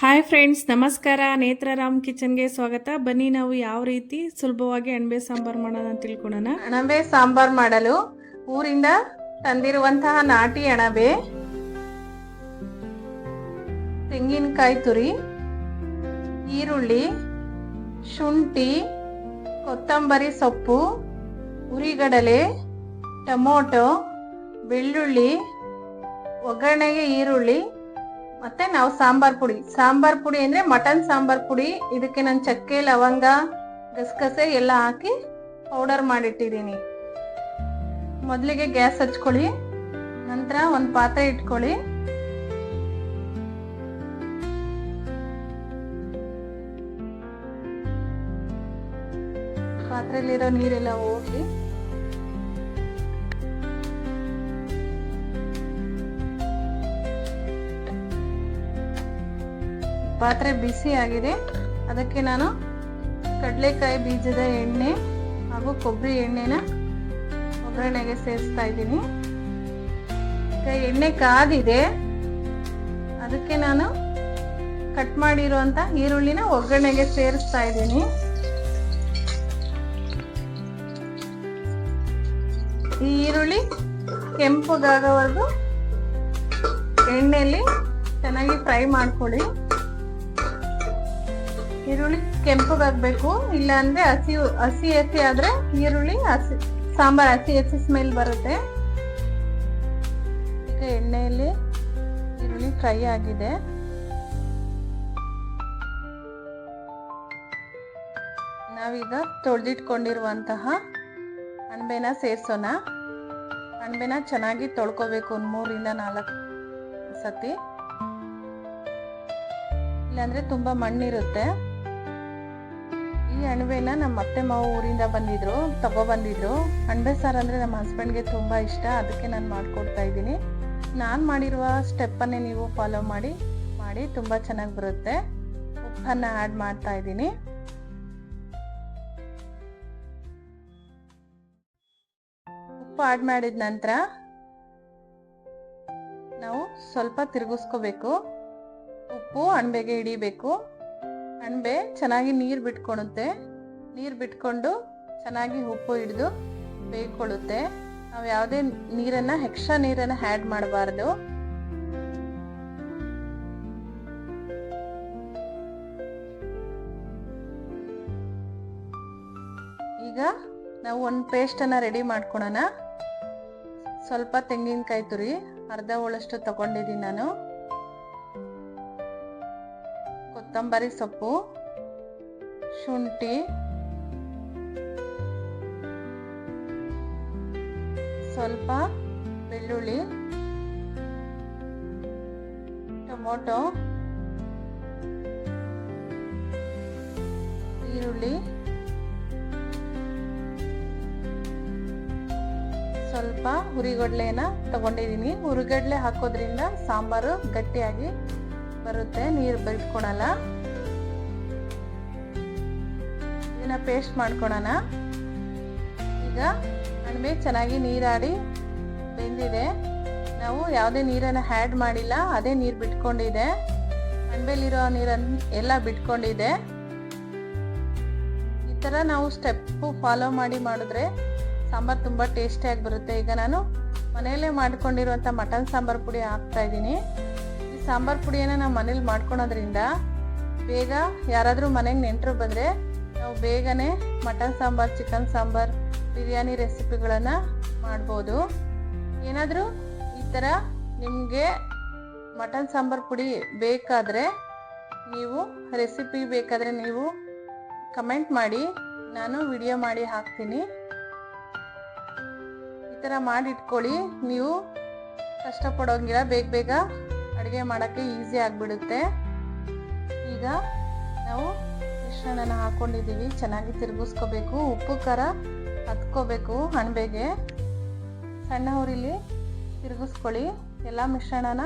Hi friends ನಮಸ್ಕಾರ. ನೇತ್ರರಾಮ್ ಕಿಚನ್ಗೆ ಸ್ವಾಗತ. ಬನ್ನಿ ನಾವು ಯಾವ ರೀತಿ ಸುಲಭವಾಗಿ ಅಣಬೆ ಸಾಂಬಾರ್ ಮಾಡೋಣ ಅಂತ ತಿಳ್ಕೊಳ್ಳೋಣ ಅಣಬೆ ಸಾಂಬಾರ್ ಮಾಡಲು ಊರಿಂದ ತಂದಿರುವಂತಹ ನಾಟಿ ಅಣಬೆ, ತೆಂಗಿನಕಾಯಿ ತುರಿ, ಈರುಳ್ಳಿ, ಶುಂಠಿ, ಕೊತ್ತಂಬರಿ ಸೊಪ್ಪು, ಉರಿಗಡಲೆ, ಟೊಮೊಟೊ, ಬೆಳ್ಳುಳ್ಳಿ, ಒಗ್ಗರಣೆಗೆ ಈರುಳ್ಳಿ ಮತ್ತೆ ನಾವು ಸಾಂಬಾರ್ ಪುಡಿ. ಸಾಂಬಾರ್ ಪುಡಿ ಅಂದ್ರೆ ಮಟನ್ ಸಾಂಬಾರ್ ಪುಡಿ. ಇದಕ್ಕೆ ನಾನು ಚಕ್ಕೆ, ಲವಂಗ, ಗಸಗಸೆ ಎಲ್ಲ ಹಾಕಿ ಪೌಡರ್ ಮಾಡಿಟ್ಟಿದ್ದೀನಿ. ಮೊದಲಿಗೆ ಗ್ಯಾಸ್ ಹಚ್ಕೊಳ್ಳಿ. ನಂತರ ಒಂದು ಪಾತ್ರೆ ಇಟ್ಕೊಳ್ಳಿ. ಪಾತ್ರೆಯಲ್ಲಿರೋ ನೀರೆಲ್ಲ ಹೋಗಿ ಪಾತ್ರೆ ಬಿಸಿ ಆಗಿದೆ. ಅದಕ್ಕೆ ನಾನು ಕಡಲೆಕಾಯಿ ಬೀಜದ ಎಣ್ಣೆ ಹಾಗೂ ಕೊಬ್ಬರಿ ಎಣ್ಣೆನ ಒಗ್ಗರಣೆಗೆ ಸೇರಿಸ್ತಾ ಇದ್ದೀನಿ. ಈಗ ಎಣ್ಣೆ ಕಾದಿದೆ. ಅದಕ್ಕೆ ನಾನು ಕಟ್ ಮಾಡಿರುವಂತ ಈರುಳ್ಳಿನ ಒಗ್ಗರಣೆಗೆ ಸೇರಿಸ್ತಾ ಇದ್ದೀನಿ. ಈ ಈರುಳ್ಳಿ ಕೆಂಪುಗಾಗೋವರೆಗೂ ಎಣ್ಣೆಯಲ್ಲಿ ಚೆನ್ನಾಗಿ ಫ್ರೈ ಮಾಡ್ಕೊಳ್ಳಿ. ಈರುಳ್ಳಿ ಕೆಂಪಗಾಗ್ಬೇಕು ಇಲ್ಲ ಅಂದ್ರೆ ಹಸಿ ಹಸಿ ಹಸಿ ಆದ್ರೆ ಈರುಳ್ಳಿ, ಹಸಿ, ಸಾಂಬಾರ್ ಹಸಿ ಹಸಿ ಸ್ಮೆಲ್ ಬರುತ್ತೆ. ಈಗ ಎಣ್ಣೆಯಲ್ಲಿ ಈರುಳ್ಳಿ ಫ್ರೈ ಆಗಿದೆ. ನಾವೀಗ ತೊಳೆದಿಟ್ಕೊಂಡಿರುವಂತಹ ಅಣಬೆನ ಸೇರ್ಸೋಣ. ಅಣಬೆನ ಚೆನ್ನಾಗಿ ತೊಳ್ಕೊಬೇಕು ಒಂದು ಮೂರಿಂದ ನಾಲ್ಕು ಸತಿ. ಇಲ್ಲಾಂದ್ರೆ ತುಂಬಾ ಮಣ್ಣಿರುತ್ತೆ. ಈ ಅಣಬೆನ ನಮ್ಮ ಅತ್ತೆ ಮಾವ ಊರಿಂದ ಬಂದಿದ್ರು ತಗೋ ಬಂದಿದ್ರು ಅಣಬೆ ಸಾರು ಅಂದ್ರೆ ನಮ್ಮ ಹಸ್ಬೆಂಡ್ಗೆ ತುಂಬಾ ಇಷ್ಟ, ಅದಕ್ಕೆ ನಾನು ಮಾಡ್ಕೊಡ್ತಾ ಇದ್ದೀನಿ. ನಾನು ಮಾಡಿರುವ ಸ್ಟೆಪ್ಪನ್ನೇ ನೀವು ಫಾಲೋ ಮಾಡಿ ಮಾಡಿ ತುಂಬಾ ಚೆನ್ನಾಗಿ ಬರುತ್ತೆ. ಉಪ್ಪನ್ನ ಆ್ಯಡ್ ಮಾಡ್ತಾ ಇದ್ದೀನಿ. ಉಪ್ಪು ಆ್ಯಡ್ ಮಾಡಿದ ನಂತರ ನಾವು ಸ್ವಲ್ಪ ತಿರುಗಿಸ್ಕೋಬೇಕು. ಉಪ್ಪು ಅಣಬೆಗೆ ಹಿಡಿಬೇಕು. ಅಣಬೆ ಚೆನ್ನಾಗಿ ನೀರು ಬಿಟ್ಕೊಳುತ್ತೆ ನೀರು ಬಿಟ್ಕೊಂಡು ಚೆನ್ನಾಗಿ ಉಪ್ಪು ಹಿಡಿದು ಬೇಯ್ಕೊಳ್ಳುತ್ತೆ. ನಾವು ಯಾವುದೇ ನೀರನ್ನು, ಎಕ್ಸ್ಟ್ರಾ ನೀರನ್ನು ಆ್ಯಡ್ ಮಾಡಬಾರ್ದು. ಈಗ ನಾವು ಒಂದು ಪೇಸ್ಟನ್ನು ರೆಡಿ ಮಾಡ್ಕೊಳೋಣ. ಸ್ವಲ್ಪ ತೆಂಗಿನಕಾಯಿ ತುರಿ, ಅರ್ಧ ಹೋಳಷ್ಟು ತಗೊಂಡಿದ್ದೀನಿ ನಾನು. ಕೊತ್ತಂಬರಿ ಸೊಪ್ಪು ಶುಂಠಿ ಸ್ವಲ್ಪ ಬೆಳ್ಳುಳ್ಳಿ ಟೊಮೊಟೊ ಈರುಳ್ಳಿ ಸ್ವಲ್ಪ ಹುರಿಗಡ್ಲೆನ ತಗೊಂಡಿದ್ದೀನಿ ಹುರಿಗಡ್ಲೆ ಹಾಕೋದ್ರಿಂದ ಸಾಂಬಾರು ಗಟ್ಟಿಯಾಗಿ ಬರುತ್ತೆ, ನೀರು ಬಿಟ್ಕೊಳಲ್ಲ ಇದನ್ನ ಪೇಸ್ಟ್ ಮಾಡ್ಕೊಳೋಣ. ಈಗ ಅಣಬೆ ಚೆನ್ನಾಗಿ ನೀರಾಡಿ ಬೆಂದಿದೆ. ನಾವು ಯಾವುದೇ ನೀರನ್ನು ಆ್ಯಡ್ ಮಾಡಿಲ್ಲ, ಅದೇ ನೀರು ಬಿಟ್ಕೊಂಡಿದೆ. ಅಣಬೆಲಿರೋ ನೀರನ್ನು ಎಲ್ಲ ಬಿಟ್ಕೊಂಡಿದೆ. ಈ ಥರ ನಾವು ಸ್ಟೆಪ್ಪು ಫಾಲೋ ಮಾಡಿ ಮಾಡಿದ್ರೆ ಸಾಂಬಾರು ತುಂಬ ಟೇಸ್ಟಿಯಾಗಿ ಬರುತ್ತೆ. ಈಗ ನಾನು ಮನೆಯಲ್ಲೇ ಮಾಡ್ಕೊಂಡಿರುವಂಥ ಮಟನ್ ಸಾಂಬಾರು ಪುಡಿ ಹಾಕ್ತಾ ಇದ್ದೀನಿ. ಈ ಸಾಂಬಾರು ಪುಡಿಯನ್ನು ನಾವು ಮನೇಲಿ ಮಾಡ್ಕೊಳೋದ್ರಿಂದ ಬೇಗ ಯಾರಾದರೂ ಮನೆಗೆ ನೆಂಟರು ಬಂದರೆ ನಾವು ಬೇಗನೆ ಮಟನ್ ಸಾಂಬಾರು, ಚಿಕನ್ ಸಾಂಬಾರು, ಬಿರಿಯಾನಿ ರೆಸಿಪಿಗಳನ್ನು ಮಾಡ್ಬೋದು. ಏನಾದರೂ ಈ ಥರ ನಿಮಗೆ ಮಟನ್ ಸಾಂಬಾರು ಪುಡಿ ಬೇಕಾದರೆ ನೀವು, ರೆಸಿಪಿ ಬೇಕಾದರೆ ನೀವು ಕಮೆಂಟ್ ಮಾಡಿ, ನಾನು ವಿಡಿಯೋ ಮಾಡಿ ಹಾಕ್ತೀನಿ. ಈ ಥರ ಮಾಡಿಟ್ಕೊಳ್ಳಿ, ನೀವು ಕಷ್ಟಪಡೋಂಗಿಲ್ಲ, ಬೇಗ ಬೇಗ ಅಡುಗೆ ಮಾಡೋಕ್ಕೆ ಈಸಿ ಆಗಿಬಿಡುತ್ತೆ. ಈಗ ನಾವು ಮಿಶ್ರಣನ ಹಾಕ್ಕೊಂಡಿದ್ದೀವಿ ಚೆನ್ನಾಗಿ ತಿರುಗಿಸ್ಕೋಬೇಕು. ಉಪ್ಪು, ಖಾರ ಹತ್ಕೋಬೇಕು ಅಣಬೆಗೆ ಸಣ್ಣ ತಿರುಗಿಸ್ಕೊಳ್ಳಿ. ಎಲ್ಲ ಮಿಶ್ರಣನ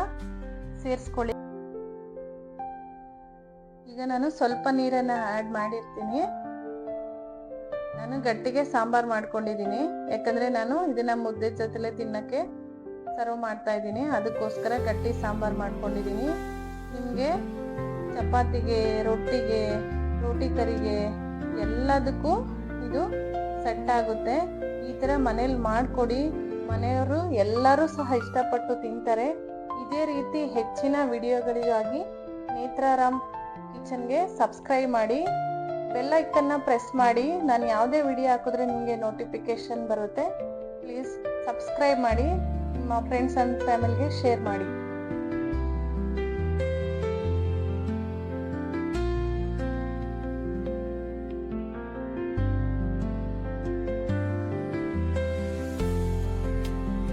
ಸೇರಿಸ್ಕೊಳ್ಳಿ. ಈಗ ನಾನು ಸ್ವಲ್ಪ ನೀರನ್ನು ಆ್ಯಡ್ ಮಾಡಿರ್ತೀನಿ. ನಾನು ಗಟ್ಟಿಗೆ ಸಾಂಬಾರು ಮಾಡ್ಕೊಂಡಿದ್ದೀನಿ. ಯಾಕಂದರೆ ನಾನು ಇದನ್ನು ಮುದ್ದೆ ಜೊತೆಲೆ ತಿನ್ನಕ್ಕೆ ಸರ್ವ್ ಮಾಡ್ತಾ ಇದ್ದೀನಿ. ಅದಕ್ಕೋಸ್ಕರ ಗಟ್ಟಿ ಸಾಂಬಾರ್ ಮಾಡ್ಕೊಂಡಿದ್ದೀನಿ. ನಿಮಗೆ ಚಪಾತಿಗೆ, ರೊಟ್ಟಿಗೆ, ರೋಟಿ ಕರಿಗೆ ಎಲ್ಲದಕ್ಕೂ ಇದು ಸೆಟ್ ಆಗುತ್ತೆ. ಈ ಥರ ಮನೇಲಿ ಮಾಡಿಕೊಡಿ. ಮನೆಯವರು ಎಲ್ಲರೂ ಸಹ ಇಷ್ಟಪಟ್ಟು ತಿಂತಾರೆ. ಇದೇ ರೀತಿ ಹೆಚ್ಚಿನ ವಿಡಿಯೋಗಳಿಗಾಗಿ ನೇತ್ರಾರಾಮ್ ಕಿಚನ್ಗೆ ಸಬ್ಸ್ಕ್ರೈಬ್ ಮಾಡಿ. ಬೆಲ್ ಐಕನ್ನ ಪ್ರೆಸ್ ಮಾಡಿ. ನಾನು ಯಾವುದೇ ವಿಡಿಯೋ ಹಾಕಿದ್ರೆ ನಿಮಗೆ ನೋಟಿಫಿಕೇಶನ್ ಬರುತ್ತೆ. ಪ್ಲೀಸ್ ಸಬ್ಸ್ಕ್ರೈಬ್ ಮಾಡಿ. ನಿಮ್ಮ ಫ್ರೆಂಡ್ಸ್ ಆ್ಯಂಡ್ ಫ್ಯಾಮಿಲಿಗೆ ಶೇರ್ ಮಾಡಿ.